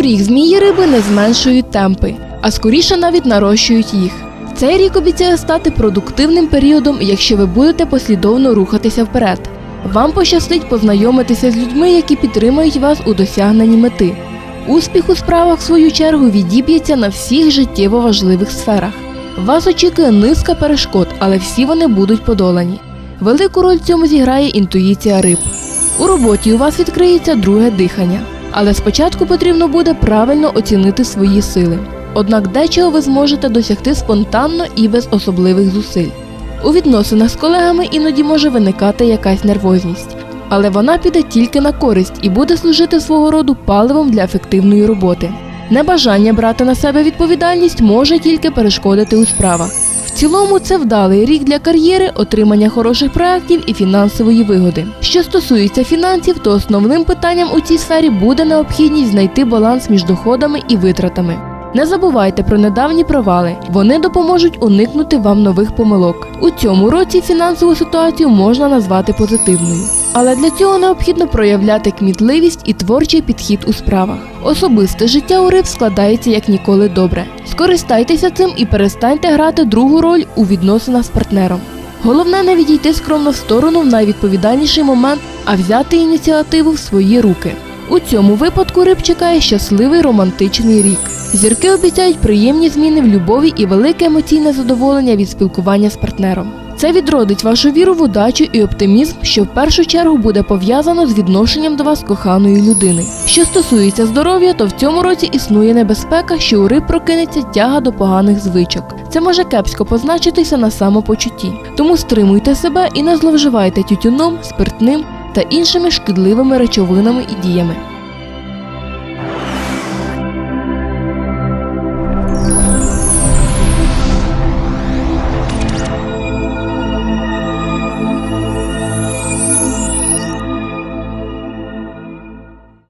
У рік змії риби не зменшують темпи, а скоріше навіть нарощують їх. Цей рік обіцяє стати продуктивним періодом, якщо ви будете послідовно рухатися вперед. Вам пощастить познайомитися з людьми, які підтримують вас у досягненні мети. Успіх у справах, в свою чергу, відіб'ється на всіх життєво важливих сферах. Вас очікує низка перешкод, але всі вони будуть подолані. Велику роль в цьому зіграє інтуїція риб. У роботі у вас відкриється друге дихання, але спочатку потрібно буде правильно оцінити свої сили. Однак дечого ви зможете досягти спонтанно і без особливих зусиль. У відносинах з колегами іноді може виникати якась нервозність, але вона піде тільки на користь і буде служити свого роду паливом для ефективної роботи. Небажання брати на себе відповідальність може тільки перешкодити у справах. Цілому це вдалий рік для кар'єри, отримання хороших проєктів і фінансової вигоди. Що стосується фінансів, то основним питанням у цій сфері буде необхідність знайти баланс між доходами і витратами. Не забувайте про недавні провали, вони допоможуть уникнути вам нових помилок. У цьому році фінансову ситуацію можна назвати позитивною. Але для цього необхідно проявляти кмітливість і творчий підхід у справах. Особисте життя у риб складається як ніколи добре. Скористайтеся цим і перестаньте грати другу роль у відносинах з партнером. Головне не відійти скромно в сторону в найвідповідальніший момент, а взяти ініціативу в свої руки. У цьому випадку риб чекає щасливий романтичний рік. Зірки обіцяють приємні зміни в любові і велике емоційне задоволення від спілкування з партнером. Це відродить вашу віру в удачу і оптимізм, що в першу чергу буде пов'язано з відношенням до вас коханої людини. Що стосується здоров'я, то в цьому році існує небезпека, що у риб прокинеться тяга до поганих звичок. Це може кепсько позначитися на самопочутті. Тому стримуйте себе і не зловживайте тютюном, спиртним та іншими шкідливими речовинами і діями.